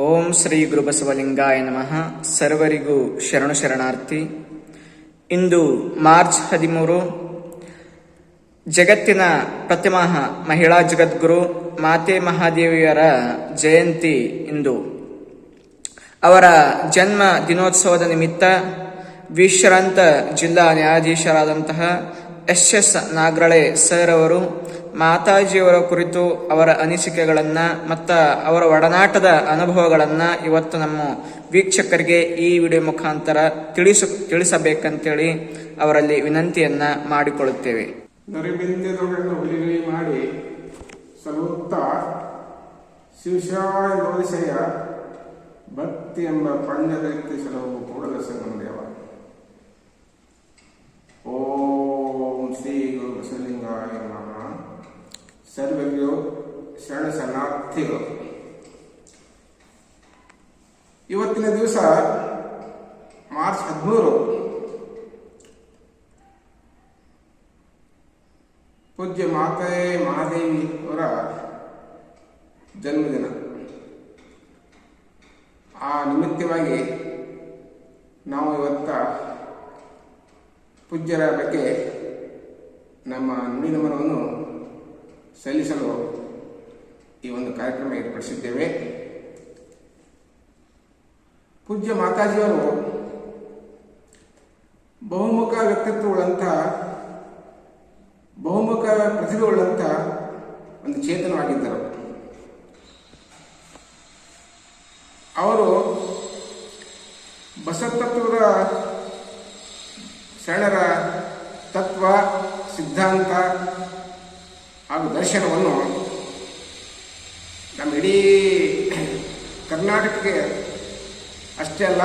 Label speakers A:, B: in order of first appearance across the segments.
A: ಓಂ ಶ್ರೀ ಗುರುಬಸವಲಿಂಗಾಯ ನಮಃ. ಸರ್ವರಿಗೂ ಶರಣು ಶರಣಾರ್ಥಿ. ಇಂದು ಮಾರ್ಚ್ ಹದಿಮೂರು, ಜಗತ್ತಿನ ಪ್ರತಿಮಾಹ ಮಹಿಳಾ ಜಗದ್ಗುರು ಮಾತೆ ಮಹಾದೇವಿಯರ ಜಯಂತಿ ಇಂದು. ಅವರ ಜನ್ಮ ದಿನೋತ್ಸವದ ನಿಮಿತ್ತ ವಿಶ್ರಾಂತ ಜಿಲ್ಲಾ ನ್ಯಾಯಾಧೀಶರಾದಂತಹ ಎಸ್ ಎಸ್ ನಾಗ್ರಳೆ ಸರ್ ಅವರು ಮಾತಾಜಿಯವರ ಕುರಿತು ಅವರ ಅನಿಸಿಕೆಗಳನ್ನು ಮತ್ತು ಅವರ ಒಡನಾಟದ ಅನುಭವಗಳನ್ನು ಇವತ್ತು ನಮ್ಮ ವೀಕ್ಷಕರಿಗೆ ಈ ವಿಡಿಯೋ ಮುಖಾಂತರ ತಿಳಿಸು, ತಿಳಿಸಬೇಕಂತೇಳಿ ಅವರಲ್ಲಿ ವಿನಂತಿಯನ್ನ ಮಾಡಿಕೊಳ್ಳುತ್ತೇವೆ.
B: ಮಾಡಿ ಸಲುತ್ತ ಶಿವಶಾಯ ಭಕ್ತಿ ಎಂಬ ಪಂಡ್ಯದ ಕೂಡ ಸಂಗಮದೇವ ಗುರು ಬಸವಲಿಂಗಾಯ ನಮಃ ಸರ್ವರಿಗೂ ಶರಣ ಶರಣಾರ್ಥಿಗಳು ಇವತ್ತಿನ ದಿವಸ ಮಾರ್ಚ್ ಹದಿಮೂರು ಪೂಜ್ಯ ಮಾತೆ ಮಹಾದೇವಿ ಅವರ ಜನ್ಮದಿನ. ಆ ನಿಮಿತ್ತವಾಗಿ ನಾವು ಇವತ್ತ ಪೂಜ್ಯರ ಬಗ್ಗೆ ನಮ್ಮ ನುಡಿನಮನವನ್ನು ಸಲ್ಲಿಸಲು ಈ ಒಂದು ಕಾರ್ಯಕ್ರಮ ಏರ್ಪಡಿಸಿದ್ದೇವೆ. ಪೂಜ್ಯ ಮಾತಾಜಿಯವರು ಬಹುಮುಖ ವ್ಯಕ್ತಿತ್ವಗಳಂಥ, ಬಹುಮುಖ ಪ್ರತಿಭೆಯುಳ್ಳಂಥ ಒಂದು ಚೇತನವಾಗಿದ್ದರು. ಅವರು ಬಸವತತ್ವದ ಶರಣರ ತತ್ವ ಸಿದ್ಧಾಂತ ಹಾಗೂ ದರ್ಶನವನ್ನು ನಮ್ಮ ಇಡೀ ಕರ್ನಾಟಕಕ್ಕೆ ಅಷ್ಟೇ ಅಲ್ಲ,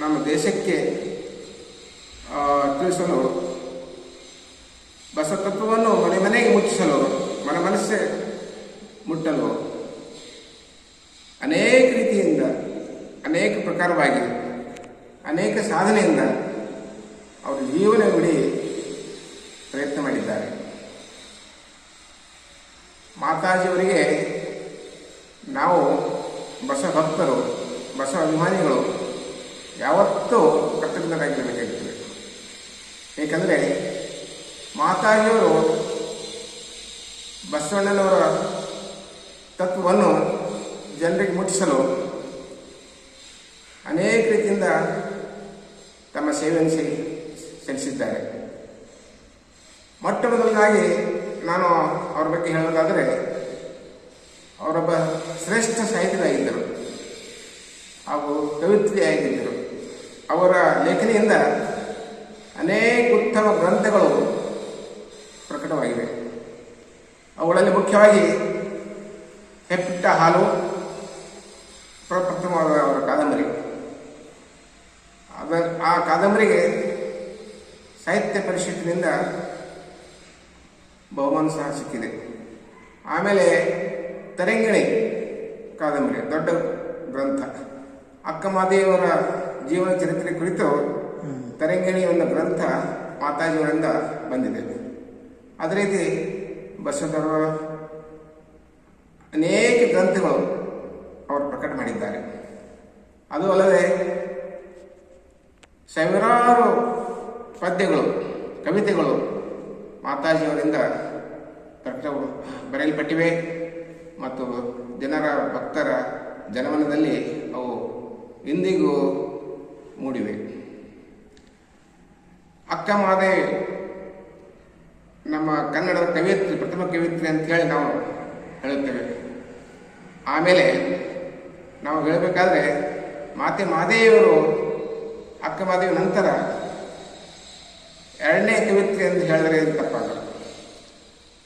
B: ನಮ್ಮ ದೇಶಕ್ಕೆ ತಿಳಿಸಲು ಬಸತತ್ವವನ್ನು ಮನೆ ಮನೆಗೆ ಮುಟ್ಟಿಸಲು, ಮನ ಮನಸ್ಸೇ ಮುಟ್ಟಲು ಅನೇಕ ರೀತಿಯಿಂದ, ಅನೇಕ ಪ್ರಕಾರವಾಗಿ, ಅನೇಕ ಸಾಧನೆಯಿಂದ ಅವರು ಜೀವನವಿಡೀ ಪ್ರಯತ್ನ ಮಾಡಿದ್ದಾರೆ. ಮಾತಾಜಿಯವರಿಗೆ ನಾವು ಬಸವ ಭಕ್ತರು ಬಸವ ಅಭಿಮಾನಿಗಳು ಯಾವತ್ತೂ ಕರ್ತವ್ಯರಾಗಿರಬೇಕಾಗಿರ್ತದೆ ಏಕೆಂದರೆ ಮಾತಾಜಿಯವರು ಬಸವಣ್ಣನವರ ತತ್ವವನ್ನು ಜನರಿಗೆ ಮುಟ್ಟಿಸಲು ಅನೇಕ ರೀತಿಯಿಂದ ತಮ್ಮ ಸೇವೆಯನ್ನು ಸಲ್ಲಿಸಿದ್ದಾರೆ. ಮೊಟ್ಟ ಮೊದಲನಾಗಿ ನಾನು ಅವ್ರ ಬಗ್ಗೆ ಹೇಳೋದಾದರೆ, ಅವರೊಬ್ಬ ಶ್ರೇಷ್ಠ ಸಾಹಿತಿಯಾಗಿದ್ದರು ಹಾಗೂ ಕವಿತ್ರಿಯಾಗಿದ್ದರು. ಅವರ ಲೇಖನಿಯಿಂದ ಅನೇಕ ಉತ್ತಮ ಗ್ರಂಥಗಳು ಪ್ರಕಟವಾಗಿವೆ. ಅವುಗಳಲ್ಲಿ ಮುಖ್ಯವಾಗಿ ಹೆಪ್ಪಿಟ್ಟ ಹಾಲು ಪ್ರಪ್ರಥಮವಾದ ಅವರ ಕಾದಂಬರಿ. ಅದ, ಆ ಕಾದಂಬರಿಗೆ ಸಾಹಿತ್ಯ ಪರಿಷತ್ತಿನಿಂದ ಬಹುಮಾನ ಸಹ ಸಿಕ್ಕಿದೆ. ಆಮೇಲೆ ತರಂಗಿಣಿ ಕಾದಂಬರಿ, ದೊಡ್ಡ ಗ್ರಂಥ. ಅಕ್ಕ ಮಾದೇವರ ಜೀವನ ಚರಿತ್ರೆ ಕುರಿತು ತರಂಗಿಣಿ ಒಂದು ಗ್ರಂಥ ಮಾತಾಜಿಯವರಿಂದ ಬಂದಿದೆ. ಅದೇ ರೀತಿ ಬಸವಧರ್ಮ ಅನೇಕ ಗ್ರಂಥಗಳು ಅವರು ಪ್ರಕಟ ಮಾಡಿದ್ದಾರೆ. ಅದು ಅಲ್ಲದೆ ಸಾವಿರಾರು ಪದ್ಯಗಳು, ಕವಿತೆಗಳು ಮಾತಾಜಿಯವರಿಂದ ಪ್ರಕಟವು ಬರೆಯಲ್ಪಟ್ಟಿವೆ ಮತ್ತು ಜನರ ಭಕ್ತರ ಜನಮನದಲ್ಲಿ ಅವು ಇಂದಿಗೂ ಮೂಡಿವೆ. ಅಕ್ಕ ಮಾದೆ, ನಮ್ಮ ಕನ್ನಡದ ಕವಿಯತ್ರಿ, ಪ್ರಥಮ ಕವಿಯತ್ರಿ ಅಂತ ಹೇಳಿ ನಾವು ಹೇಳುತ್ತೇವೆ. ಆಮೇಲೆ ನಾವು ಹೇಳಬೇಕಾದ್ರೆ ಮಾತೆ ಮಾದೇವರು ಅಕ್ಕ ಮಾದೇವಿ ನಂತರ ಎರಡನೇ ಕವಿತ್ರಿ ಅಂತ ಹೇಳಿದ್ರೆ ಏನು ತಪ್ಪಾಗಲ್ಲ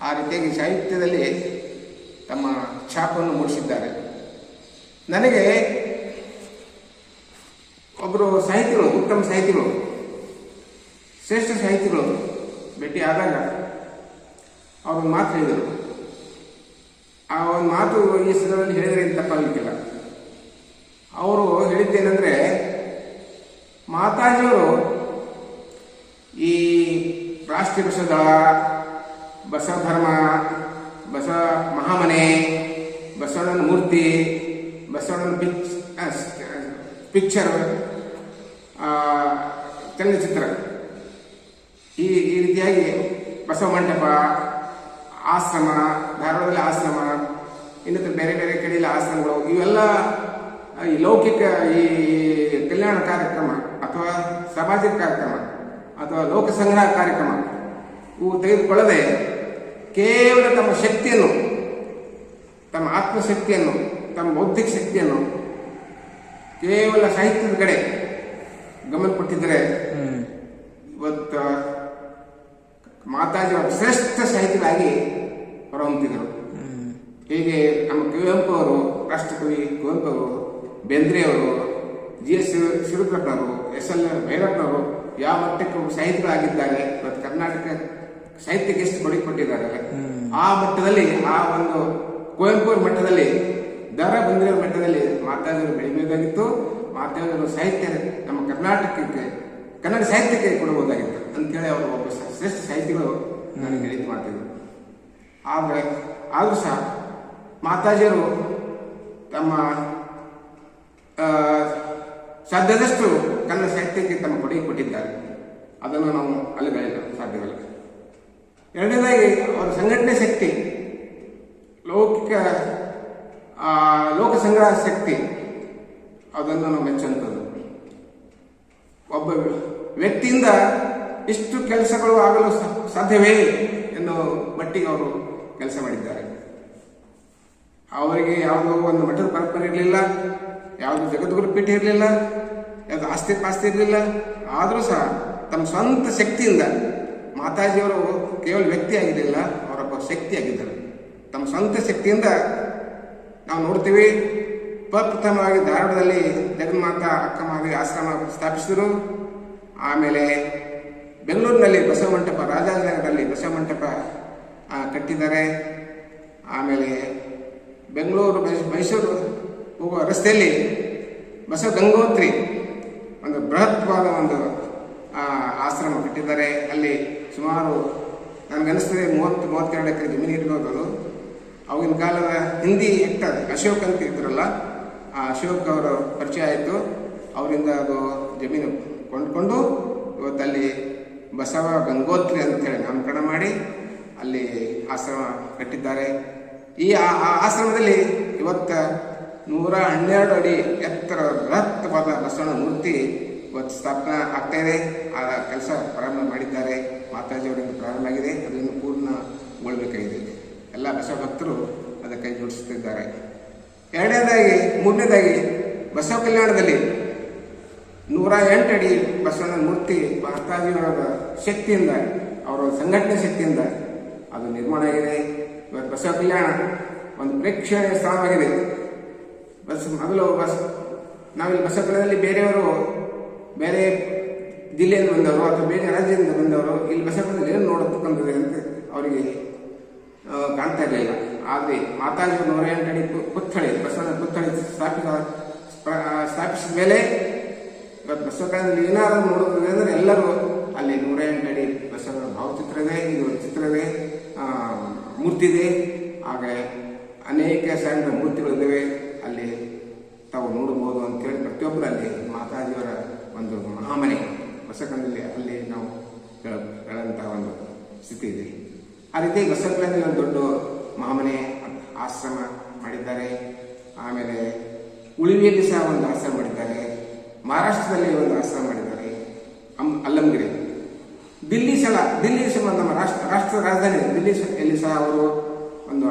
B: ಆ ರೀತಿಯಾಗಿ ಸಾಹಿತ್ಯದಲ್ಲಿ ತಮ್ಮ ಛಾಪನ್ನು ಮೂಡಿಸಿದ್ದಾರೆ. ನನಗೆ ಒಬ್ಬರು ಸಾಹಿತಿಗಳು, ಉತ್ತಮ ಸಾಹಿತಿಗಳು, ಶ್ರೇಷ್ಠ ಸಾಹಿತಿಗಳು ಭೇಟಿ ಆದಾಗ ಅವರು ಮಾತು ಹೇಳಿದರು. ಆ ಒಂದು ಮಾತು ಈ ಸಂದರ್ಭದಲ್ಲಿ ಹೇಳಿದರೆ ಏನು ತಪ್ಪಾಗಲಿಕ್ಕಿಲ್ಲ ಅವರು ಹೇಳಿದ್ದೇನೆಂದರೆ, ಮಾತಾಜಿಯವರು ಈ ರಾಷ್ಟ್ರೀಯ ಬಸ ಬಸವ ಧರ್ಮ ಬಸವ ಮಹಾಮನೆ ಬಸವಣ್ಣನ ಮೂರ್ತಿ ಬಸವಣ್ಣನ ಪಿಕ್ಚರ್ ಪಿಕ್ಚರ್ ಚಲನಚಿತ್ರ. ಈ ಈ ರೀತಿಯಾಗಿ ಬಸವ ಮಂಟಪ, ಆಶ್ರಮ, ಧಾರವಾಡದಲ್ಲಿ ಆಶ್ರಮ, ಇನ್ನಿತರ ಬೇರೆ ಬೇರೆ ಕಡೆಯಲ್ಲಿ ಆಶ್ರಮಗಳು, ಇವೆಲ್ಲ ಈ ಲೌಕಿಕ, ಈ ಕಲ್ಯಾಣ ಕಾರ್ಯಕ್ರಮ ಅಥವಾ ಸಾಮಾಜಿಕ ಕಾರ್ಯಕ್ರಮ ಅಥವಾ ಲೋಕ ಸಂಗ್ರಹ ಕಾರ್ಯಕ್ರಮ. ತೆಗೆದುಕೊಳ್ಳದೆ ಕೇವಲ ತಮ್ಮ ಶಕ್ತಿಯನ್ನು ತಮ್ಮ ಆತ್ಮಶಕ್ತಿಯನ್ನು ತಮ್ಮ ಬೌದ್ಧಿಕ ಶಕ್ತಿಯನ್ನು ಕೇವಲ ಸಾಹಿತ್ಯದ ಕಡೆ ಗಮನ ಕೊಟ್ಟಿದ್ದರೆ ಇವತ್ತು ಮಾತಾಜಿ ಅವರು ಶ್ರೇಷ್ಠ ಸಾಹಿತಿಗಳಾಗಿ ಹೊರಹೊಮ್ಮಿದರು ಹೀಗೆ ನಮ್ಮ ಕುವೆಂಪು ಅವರು ರಾಷ್ಟ್ರಕವಿ ಕುವೆಂಪು ಅವರು ಬೇಂದ್ರೆ ಅವರು ಜಿ ಎಸ್ ಅವರು ಎಸ್ ಎಲ್ ಭೈರಪ್ಪನವರು ಯಾವ ಮಟ್ಟಕ್ಕೆ ಸಾಹಿತಿಗಳಾಗಿದ್ದಾರೆ ಇವತ್ತು ಕರ್ನಾಟಕ ಸಾಹಿತ್ಯಕ್ಕೆ ಎಷ್ಟು ಕೊಡುಗೆ ಕೊಟ್ಟಿದ್ದಾರೆ. ಆ ಮಟ್ಟದಲ್ಲಿ, ಆ ಒಂದು ಕುವೆಂಪು ಮಟ್ಟದಲ್ಲಿ, ದರ ಬಂದಿರೋ ಮಟ್ಟದಲ್ಲಿ ಮಾತಾಜಿಯವರು ಬೆಳಿಬೇಕಾಗಿತ್ತು ಮಾತಾಜಿಯವರು ಸಾಹಿತ್ಯ ನಮ್ಮ ಕರ್ನಾಟಕಕ್ಕೆ, ಕನ್ನಡ ಸಾಹಿತ್ಯಕ್ಕೆ ಕೊಡಬಹುದಾಗಿತ್ತು ಅಂತೇಳಿ ಅವರು ಒಬ್ಬ ಶ್ರೇಷ್ಠ ಸಾಹಿತಿಗಳು ನನಗೆ ಹೇಳಿದ್ದು ಮಾಡ್ತಿದ್ರು. ಆದರೆ, ಆದರೂ ಸಹ ಮಾತಾಜಿಯವರು ತಮ್ಮ ಸಾಧ್ಯದಷ್ಟು ಕನ್ನಡ ಸಾಹಿತ್ಯಕ್ಕೆ ತಮ್ಮ ಕೊಡುಗೆ ಕೊಟ್ಟಿದ್ದಾರೆ. ಅದನ್ನು ನಾವು ಅಲ್ಲಿಗಳಿಲ್ಲ ಸಾಧ್ಯವಿಲ್ಲ. ಎರಡನೇದಾಗಿ ಅವರ ಸಂಘಟನೆ ಶಕ್ತಿ, ಲೌಕಿಕ ಲೋಕ ಸಂಗ್ರಹ ಶಕ್ತಿ, ಅದನ್ನು ನಾವು ಮೆಚ್ಚುವಂಥದ್ದು. ಒಬ್ಬ ವ್ಯಕ್ತಿಯಿಂದ ಇಷ್ಟು ಕೆಲಸಗಳು ಆಗಲು ಸಾಧ್ಯವೇ ಎನ್ನುವ ಮಟ್ಟಿಗೆ ಅವರು ಕೆಲಸ ಮಾಡಿದ್ದಾರೆ. ಅವರಿಗೆ ಯಾವುದೋ ಒಂದು ಮಠದ ಪರಂಪರೆ ಇರಲಿಲ್ಲ, ಯಾವುದು ಜಗದ್ಗುರು ಪೀಠ ಇರಲಿಲ್ಲ, ಯಾವುದು ಆಸ್ತಿ ಪಾಸ್ತಿ ಇರಲಿಲ್ಲ, ಆದರೂ ಸಹ ತಮ್ಮ ಸ್ವಂತ ಶಕ್ತಿಯಿಂದ ಮಾತಾಜಿಯವರು ಕೇವಲ ವ್ಯಕ್ತಿ ಆಗಿರಲಿಲ್ಲ ಅವರೊಬ್ಬ ಶಕ್ತಿ ಆಗಿದ್ದರು. ತಮ್ಮ ಸ್ವಂತ ಶಕ್ತಿಯಿಂದ ನಾವು ನೋಡ್ತೀವಿ ಪ್ರಪ್ರಥಮವಾಗಿ ಧಾರವಾಡದಲ್ಲಿ ಜಗನ್ಮಾತಾ ಅಕ್ಕ ಆಶ್ರಮ ಸ್ಥಾಪಿಸಿದರು. ಆಮೇಲೆ ಬೆಂಗಳೂರಿನಲ್ಲಿ ಬಸವ ಮಂಟಪ ರಾಜಾಜಿನಗರದಲ್ಲಿ ಬಸವ ಮಂಟಪ ಕಟ್ಟಿದ್ದಾರೆ. ಆಮೇಲೆ ಬೆಂಗಳೂರು ಮೈಸೂರು ಹೋಗುವ ರಸ್ತೆಯಲ್ಲಿ ಬಸವ ಗಂಗೋತ್ರಿ ಒಂದು ಬೃಹತ್ವಾದ ಒಂದು ಆಶ್ರಮ ಕಟ್ಟಿದ್ದಾರೆ. ಅಲ್ಲಿ ಸುಮಾರು ನನಗನ್ನಿಸ್ತದೆ ಮೂವತ್ತು, ಮೂವತ್ತೆರಡು ಎಕರೆ ಜಮೀನು ಇರ್ಬೋದು ಅದು ಅವಾಗಿನ ಕಾಲದ ಹಿಂದಿ ಆಕ್ಟರ್ ಅಶೋಕ್ ಅಂತ ಇದ್ರಲ್ಲ, ಆ ಅಶೋಕ್ ಅವರ ಪರಿಚಯ ಆಯಿತು. ಅವರಿಂದ ಅದು ಜಮೀನು ಕೊಂಡ್ಕೊಂಡು ಇವತ್ತಲ್ಲಿ ಬಸವ ಗಂಗೋತ್ರಿ ಅಂತೇಳಿ ನಾಮಕರಣ ಮಾಡಿ ಅಲ್ಲಿ ಆಶ್ರಮ ಕಟ್ಟಿದ್ದಾರೆ. ಈ ಆಶ್ರಮದಲ್ಲಿ ಇವತ್ತ ನೂರ ಹನ್ನೆರಡು ಅಡಿ ಎತ್ತರ ಬೃಹತ್ವಾದ ಬಸವನ ಮೂರ್ತಿ ಇವತ್ತು ಸ್ಥಾಪನೆ ಆಗ್ತಾ ಇದೆ. ಆ ಕೆಲಸ ಪ್ರಾರಂಭ ಮಾಡಿದ್ದಾರೆ. ಮಾತಾಜಿಯವರಿಂದ ಪ್ರಾರಂಭ ಆಗಿದೆ. ಅದನ್ನು ಪೂರ್ಣಗೊಳ್ಳಬೇಕಾಗಿದೆ ಎಲ್ಲ ಬಸವ ಭಕ್ತರು ಅದಕ್ಕೆ ಕೈ ಜೋಡಿಸುತ್ತಿದ್ದಾರೆ. ಎರಡನೇದಾಗಿ, ಮೂರನೇದಾಗಿ ಬಸವ ಕಲ್ಯಾಣದಲ್ಲಿ ನೂರ ಎಂಟು ಅಡಿ ಬಸವನ ಮೂರ್ತಿ ಮಾತಾಜಿಯವರ ಶಕ್ತಿಯಿಂದ, ಅವರ ಸಂಘಟನೆ ಶಕ್ತಿಯಿಂದ ಅದು ನಿರ್ಮಾಣ ಆಗಿದೆ. ಇವತ್ತು ಬಸವ ಕಲ್ಯಾಣ ಒಂದು ಪ್ರೇಕ್ಷಣೀಯ ಸ್ಥಳವಾಗಿದೆ ಬಸ್, ಮೊದಲು ಬಸ್, ನಾವಿಲ್ಲಿ ಬಸವ ಕಲ್ಯಾಣದಲ್ಲಿ ಬೇರೆಯವರು ಬೇರೆ ಜಿಲ್ಲೆಯಿಂದ ಬಂದವರು ಅಥವಾ ಬೇರೆ ರಾಜ್ಯದಿಂದ ಬಂದವರು ಇಲ್ಲಿ ಬಸವಣ್ಣದಲ್ಲಿ ಏನು ನೋಡತಕ್ಕಂಥದ್ದು ಅಂತ ಅವರಿಗೆ ಕಾಣ್ತಾ ಇರಲಿಲ್ಲ. ಆದರೆ ಮಾತಾಜಿ ನೂರ ಎಂಟು ಅಡಿ ಪುತ್ಥಳಿ, ಬಸವನ ಪುತ್ಥಳಿ ಸ್ಥಾಪಿಸ ಸ್ಥಾಪಿಸಿದ ಮೇಲೆ ಇವತ್ತು ಬಸವಕಾಲದಲ್ಲಿ ಏನಾದರೂ ನೋಡೋದು ಅಂದರೆ ಎಲ್ಲರೂ ಅಲ್ಲಿ ನೂರ ಎಂಟು ಅಡಿ ಬಸವನ ಭಾವಚಿತ್ರವೇ, ಇದೆ ಇದು ಚಿತ್ರ ಇದೆ ಮೂರ್ತಿ ಇದೆ ಹಾಗೆ ಅನೇಕ ಸಣ್ಣ ಮೂರ್ತಿಗಳಿದ್ದಾವೆ. ಅಲ್ಲಿ ತಾವು ನೋಡಬಹುದು ಅಂತೇಳಿ ಪ್ರತಿಯೊಬ್ಬರು ಅಲ್ಲಿ ಮಾತಾಜಿಯವರ ಒಂದು ಮಹಾಮನೆ ಬಸವಕಳೆಯಲ್ಲಿ ಅಲ್ಲಿ ನಾವು ಹೇಳ- ಹೇಳಂತಹ ಒಂದು ಸ್ಥಿತಿ ಇದೆ. ಆ ರೀತಿ ಬಸವಕಳೆಯಲ್ಲಿ ಒಂದು ದೊಡ್ಡ ಮಹಾಮನೆ, ಆಶ್ರಮ ಮಾಡಿದ್ದಾರೆ. ಆಮೇಲೆ ಉಳಿವಿಯಲ್ಲಿ ಸಹ ಒಂದು ಆಶ್ರಮ ಮಾಡಿದ್ದಾರೆ. ಮಹಾರಾಷ್ಟ್ರದಲ್ಲಿ ಒಂದು ಆಶ್ರಮ ಮಾಡಿದ್ದಾರೆ. ಅಮ್ ಅಲ್ಲಂಗಿರಿ. ದಿಲ್ಲಿ ಸಹ ದಿಲ್ಲಿ ಸಹ ನಮ್ಮ ರಾಷ್ಟ್ರ ರಾಷ್ಟ್ರ ರಾಜಧಾನಿ ದಿಲ್ಲಿ ಎಲ್ಲಿ ಸಹ ಅವರು ಒಂದು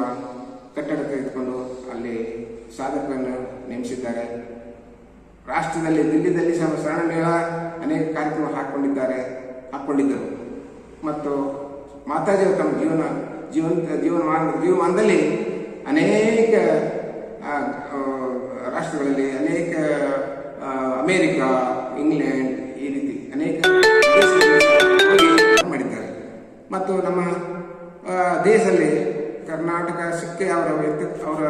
B: ಕಟ್ಟಡ ತೆಗೆದುಕೊಂಡು ಅಲ್ಲಿ ಸಾಧಕರನ್ನು ನೇಮಿಸಿದ್ದಾರೆ. ರಾಷ್ಟ್ರದಲ್ಲಿ ದಿಲ್ಲಿದಲ್ಲಿ ಮೇಳ ಅನೇಕ ಕಾರ್ಯಕ್ರಮ ಹಾಕೊಂಡಿದ್ದಾರೆ, ಹಾಕ್ಕೊಂಡಿದ್ದರು. ಮತ್ತು ಮಾತಾಜಿಯವರು ತಮ್ಮ ಜೀವನ ಜೀವಂತ ಜೀವನ ಜೀವಮಾನದಲ್ಲಿ ಅನೇಕ ರಾಷ್ಟ್ರಗಳಲ್ಲಿ ಅನೇಕ ಅಮೇರಿಕಾ, ಇಂಗ್ಲೆಂಡ್ ಈ ರೀತಿ ಅನೇಕ ಮಾಡಿದ್ದಾರೆ. ಮತ್ತು ನಮ್ಮ ದೇಶದಲ್ಲಿ ಕರ್ನಾಟಕ, ಸಿಕ್ಕೆ ಅವರ ವ್ಯಕ್ತಿತ್ವ ಅವರ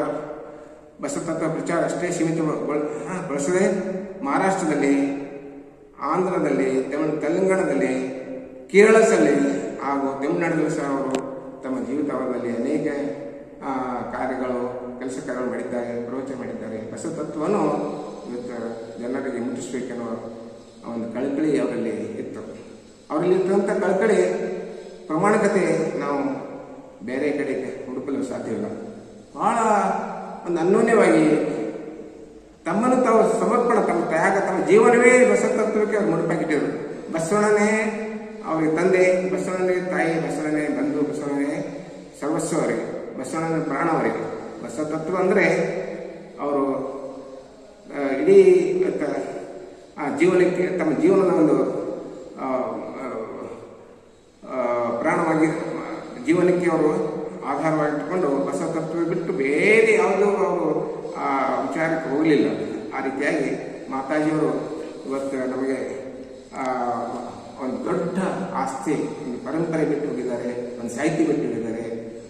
B: ಬಸವತತ್ವ ಪ್ರಚಾರ ಅಷ್ಟೇ ಸೀಮಿತಗೊಳಿಸದೆ ಮಹಾರಾಷ್ಟ್ರದಲ್ಲಿ, ಆಂಧ್ರದಲ್ಲಿ ತಮಿಳು ತೆಲಂಗಾಣದಲ್ಲಿ, ಕೇರಳದಲ್ಲಿ ಹಾಗೂ ತಮಿಳುನಾಡಿನಲ್ಲಿ ಸಹ ಅವರು ತಮ್ಮ ಜೀವಿತಾವಧಿಯಲ್ಲಿ ಅನೇಕ ಕಾರ್ಯಗಳು, ಕೆಲಸ ಕಾರ್ಯಗಳು ಮಾಡಿದ್ದಾರೆ, ಪ್ರವಚನ ಮಾಡಿದ್ದಾರೆ. ಬಸವತತ್ವವನ್ನು ಇವತ್ತು ಜನರಿಗೆ ಮುಟ್ಟಿಸಬೇಕೆನ್ನುವ ಒಂದು ಕಳಕಳಿ ಅವರಲ್ಲಿ ಇತ್ತು. ಅವರಲ್ಲಿ ಇರ್ತಂಥ ಕಳಕಳಿ ಪ್ರಾಮಾಣಿಕತೆ ನಾವು ಬೇರೆ ಕಡೆ ಹುಡುಕಲು ಸಾಧ್ಯವಿಲ್ಲ. ಬಹಳ ಒಂದು ಅನ್ಯೋನ್ಯವಾಗಿ ತಮ್ಮನ್ನು ತಾವು ಸಮರ್ಪಣ ತಮ್ಮ ತ್ಯಾಗ ತಮ್ಮ ಜೀವನವೇ ಬಸವತತ್ವಕ್ಕೆ ಅವ್ರು ಮುಡುಪಾಕಿಟ್ಟಿದ್ರು ಬಸವಣ್ಣನೇ ಅವರಿಗೆ ತಂದೆ, ಬಸವಣ್ಣನಿಗೆ ತಾಯಿ, ಬಸವಣ್ಣನೇ ಬಂಧು, ಬಸವಣ್ಣನೇ ಸರ್ವಸ್ವ ಅವರಿಗೆ ಬಸವಣ್ಣನ ಪ್ರಾಣ ಅವರಿಗೆ ಬಸವತತ್ವ ಅಂದರೆ ಅವರು ಇಡೀ ಆ ಜೀವನಕ್ಕೆ, ತಮ್ಮ ಜೀವನದ ಒಂದು ಪ್ರಾಣವಾಗಿ, ಜೀವನಕ್ಕೆ ಅವರು ಆಧಾರವಾಗಿಟ್ಟುಕೊಂಡು ಹೊಸ ತತ್ವ ಬಿಟ್ಟು ಬೇರೆ ಯಾವುದೋ ಅವರು ಆ, ವಿಚಾರಕ್ಕೆ ಹೋಗಲಿಲ್ಲ. ಆ ರೀತಿಯಾಗಿ ಮಾತಾಜಿಯವರು ಇವತ್ತು ನಮಗೆ ಒಂದು ದೊಡ್ಡ ಆಸ್ತಿ, ಒಂದು ಪರಂಪರೆ ಬಿಟ್ಟು ಹೋಗಿದ್ದಾರೆ, ಒಂದು ಸಾಹಿತ್ಯ ಬಿಟ್ಟು ಹೋಗಿದ್ದಾರೆ,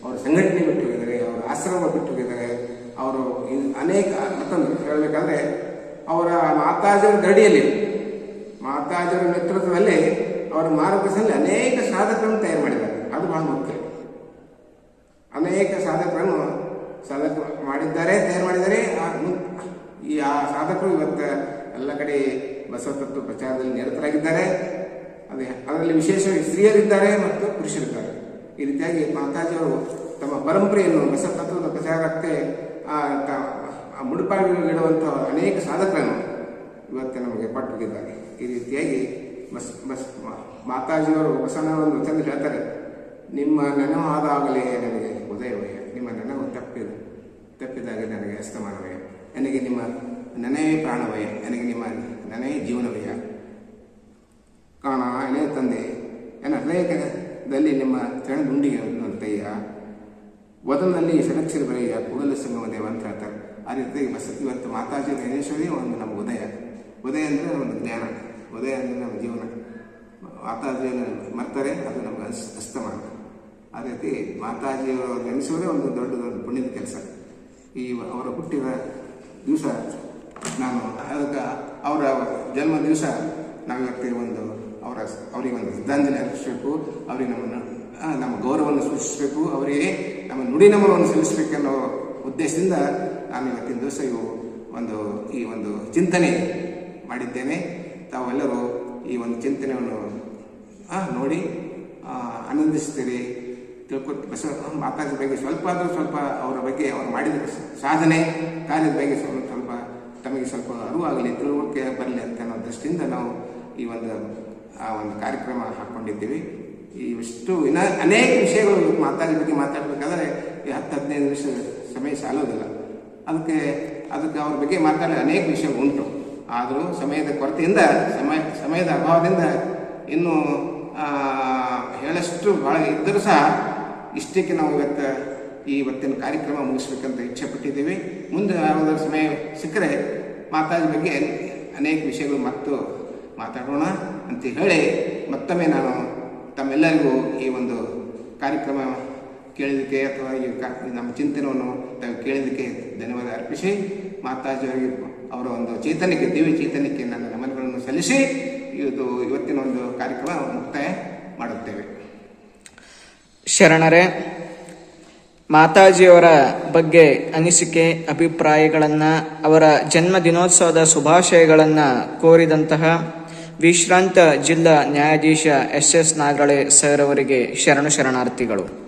B: ಅವರ ಸಂಘಟನೆ ಬಿಟ್ಟು ಹೋಗಿದ್ದಾರೆ, ಅವರ ಆಶ್ರಮ ಬಿಟ್ಟು ಹೋಗಿದ್ದಾರೆ, ಅವರು ಅನೇಕ, ಮತ್ತೊಂದು ಹೇಳಬೇಕಾದ್ರೆ ಅವರ ಮಾತಾಜಿಯವರ ಗಡಿಯಲ್ಲಿ ಮಾತಾಜಿಯವರ ನೇತೃತ್ವದಲ್ಲಿ ಅವರ ಮಾರ್ಗದರ್ಶನದಲ್ಲಿ ಅನೇಕ ಸಾಧಕರನ್ನು ತಯಾರು ಮಾಡಿದ್ದಾರೆ. ಅದು ಬಹಳ ಮುಖ್ಯ. ಅನೇಕ ಸಾಧಕರನ್ನು ಸಾಧಕ ಮಾಡಿದ್ದಾರೆ, ತಯಾರು ಮಾಡಿದ್ದಾರೆ. ಈ ಆ ಸಾಧಕರು ಇವತ್ತು ಎಲ್ಲ ಕಡೆ ಬಸವ ತತ್ವ ಪ್ರಚಾರದಲ್ಲಿ ನಿರತರಾಗಿದ್ದಾರೆ. ಅದೇ, ಅದರಲ್ಲಿ ವಿಶೇಷವಾಗಿ ಸ್ತ್ರೀಯರಿದ್ದಾರೆ ಮತ್ತು ಪುರುಷರಿದ್ದಾರೆ. ಈ ರೀತಿಯಾಗಿ ಮಾತಾಜಿಯವರು ತಮ್ಮ ಪರಂಪರೆಯನ್ನು ಬಸವ ತತ್ವದ ಪ್ರಚಾರಕ್ಕೆ ಮುಡುಪಾಗಿಡುವಂತಹ ಅನೇಕ ಸಾಧಕರನ್ನು ಇವತ್ತು ನಮಗೆ ಪಟ್ಟಿದ್ದಾರೆ ಈ ರೀತಿಯಾಗಿ ಬಸ್ ಬಸ್ ಮಾತಾಜಿಯವರು ಒಂದು ಚಂದ ಹೇಳ್ತಾರೆ. ನಿಮ್ಮ ನೆನವು ಆದಾಗಲೇ ನನಗೆ ಉದಯವಯ್ಯ ನಿಮ್ಮ ನೆನವು ತಪ್ಪಿದ. ತಪ್ಪಿದಾಗ ನನಗೆ ಅಸ್ತಮಾನವಯ್ಯ ನನಗೆ ನಿಮ್ಮ ನೆನೆಯೇ ಪ್ರಾಣವಯ್ಯ ನನಗೆ ನಿಮ್ಮ ನೆನೆಯೇ ಜೀವನವಯ್ಯ ಕಾಣ ಎನೇ ತಂದೆ. ನನ್ನ ಹೃದಯದಲ್ಲಿ ನಿಮ್ಮ ಚರಣಗುಂಡಿಗೆ ಅಂತಯ್ಯ ವದನಲ್ಲಿ ಷಡಕ್ಷರ ಬರೆಯ ಕೂಡಲ ದೇವ ಅಂತ ಹೇಳ್ತಾರೆ. ಆ ರೀತಿ ಬಸತಿ ಇವತ್ತು ಮಾತಾಜಿ ನೇಶ್ವರಿ ಒಂದು ನಮ್ಮ ಉದಯ. ಉದಯ ಅಂದರೆ ಒಂದು ಜ್ಞಾನ. ಉದಯ ಅಂದರೆ ನಮ್ಮ ಜೀವನ. ಮಾತಾಜಿಯನ್ನು ಮರ್ತಾರೆ ಅದು ಅಸ್- ಅಸ್ತಮಾನ. ಆ ರೀತಿ ಮಾತಾಜಿಯವರು ನೆನೆಸುವುದೇ ಒಂದು ದೊಡ್ಡ ದೊಡ್ಡ ಪುಣ್ಯದ ಕೆಲಸ. ಈ ಅವರ ಹುಟ್ಟಿದ ದಿವಸ ನಾನು ಅದಕ್ಕೆ ಅವರ ಜನ್ಮ ದಿವಸ ನಾವಿವತ್ತಿಗೆ ಒಂದು ಅವರ ಅವರಿಗೆ ಒಂದು ಶ್ರದ್ಧಾಂಜಲಿ ಅರ್ಪಿಸಬೇಕು, ಅವರಿಗೆ ನಮ್ಮನ್ನು ನಮ್ಮ ಗೌರವವನ್ನು ಸೂಚಿಸಬೇಕು ಅವರಿಗೆ ನಮ್ಮ ನುಡಿ ನಮನವನ್ನು ಸಲ್ಲಿಸಬೇಕನ್ನೋ ಉದ್ದೇಶದಿಂದ ನಾನು ಇವತ್ತಿನ ದಿವಸ ಇವು ಒಂದು, ಈ ಒಂದು ಚಿಂತನೆ ಮಾಡಿದ್ದೇನೆ. ತಾವೆಲ್ಲರೂ ಈ ಒಂದು ಚಿಂತನೆಯನ್ನು ನೋಡಿ ಆನಂದಿಸ್ತೀರಿ ತಿಳ್ಕೊ ಬಸವ ಮಾತಾಡಿದ ಬಗ್ಗೆ ಸ್ವಲ್ಪ ಆದರೂ ಸ್ವಲ್ಪ ಅವರ ಬಗ್ಗೆ ಅವರು ಮಾಡಿದ ಸಾಧನೆ, ಕಾರ್ಯದ ಬಗ್ಗೆ ಸ್ವಲ್ಪ ಸ್ವಲ್ಪ ತಮಗೆ ಸ್ವಲ್ಪ ಅರಿವಾಗಲಿ, ತಿಳುವಳಿಕೆ ಬರಲಿ ಅಂತ ಅನ್ನೋ ದೃಷ್ಟಿಯಿಂದ ನಾವು ಈ ಒಂದು, ಆ ಒಂದು ಕಾರ್ಯಕ್ರಮ ಹಾಕ್ಕೊಂಡಿದ್ದೀವಿ ಇಷ್ಟು ಇನ್ನ ಅನೇಕ ವಿಷಯಗಳು ಮಾತಾಡಿ ಬಗ್ಗೆ ಮಾತಾಡಬೇಕಾದ್ರೆ ಈ ಹತ್ತು, ಹದಿನೈದು ನಿಮಿಷ ಸಮಯ ಸಾಲೋದಿಲ್ಲ. ಅದಕ್ಕೆ ಅದಕ್ಕೆ ಅವ್ರ ಬಗ್ಗೆ ಮಾತಾಡೋ ಅನೇಕ ವಿಷಯಗಳು ಉಂಟು. ಆದರೂ ಸಮಯದ ಕೊರತೆಯಿಂದ, ಸಮಯ, ಸಮಯದ ಅಭಾವದಿಂದ ಇನ್ನು ಹೇಳಷ್ಟು ಭಾಳ ಇದ್ದರೂ ಸಹ ಇಷ್ಟಕ್ಕೆ ನಾವು ಇವತ್ತು ಈ ಇವತ್ತಿನ ಕಾರ್ಯಕ್ರಮ ಮುಗಿಸ್ಬೇಕಂತ ಇಚ್ಛೆ ಪಟ್ಟಿದ್ದೀವಿ ಮುಂದೆ ಯಾವುದಾದ್ರು ಸಮಯ ಸಿಕ್ಕರೆ ಮಾತಾಜಿ ಬಗ್ಗೆ ಅನೇಕ ವಿಷಯಗಳು ಮತ್ತು ಮಾತಾಡೋಣ ಅಂತ ಹೇಳಿ ಮತ್ತೊಮ್ಮೆ ನಾನು ತಮ್ಮೆಲ್ಲರಿಗೂ ಈ ಒಂದು ಕಾರ್ಯಕ್ರಮ ಕೇಳಿದಕ್ಕೆ ಅಥವಾ ಈ ಕಾ ನಮ್ಮ ಚಿಂತನವನ್ನು ತಾವು ಕೇಳಿದ್ದಕ್ಕೆ ಧನ್ಯವಾದ ಅರ್ಪಿಸಿ ಮಾತಾಜಿಯವರಿಗೆ ಅವರ ಒಂದು ಚೈತನ್ಯಕ್ಕೆ, ದಿವ್ಯ ಚೈತನ್ಯಕ್ಕೆ ನನ್ನ ನಮನಗಳನ್ನು ಸಲ್ಲಿಸಿ, ಇದು ಇವತ್ತಿನ ಒಂದು ಕಾರ್ಯಕ್ರಮ ಮುಕ್ತಾಯ ಮಾಡುತ್ತೇವೆ.
A: ಶರಣರೇ, ಮಾತಾಜಿಯವರ ಬಗ್ಗೆ ಅನಿಸಿಕೆ, ಅಭಿಪ್ರಾಯಗಳನ್ನು, ಅವರ ಜನ್ಮ ದಿನೋತ್ಸವದ ಶುಭಾಶಯಗಳನ್ನು ಕೋರಿದಂತಹ ವಿಶ್ರಾಂತ ಜಿಲ್ಲಾ ನ್ಯಾಯಾಧೀಶ ಎಸ್ ಎಸ್ ನಾಗಳೆ ಸರ್ ಅವರಿಗೆ ಶರಣು ಶರಣಾರ್ಥಿಗಳು.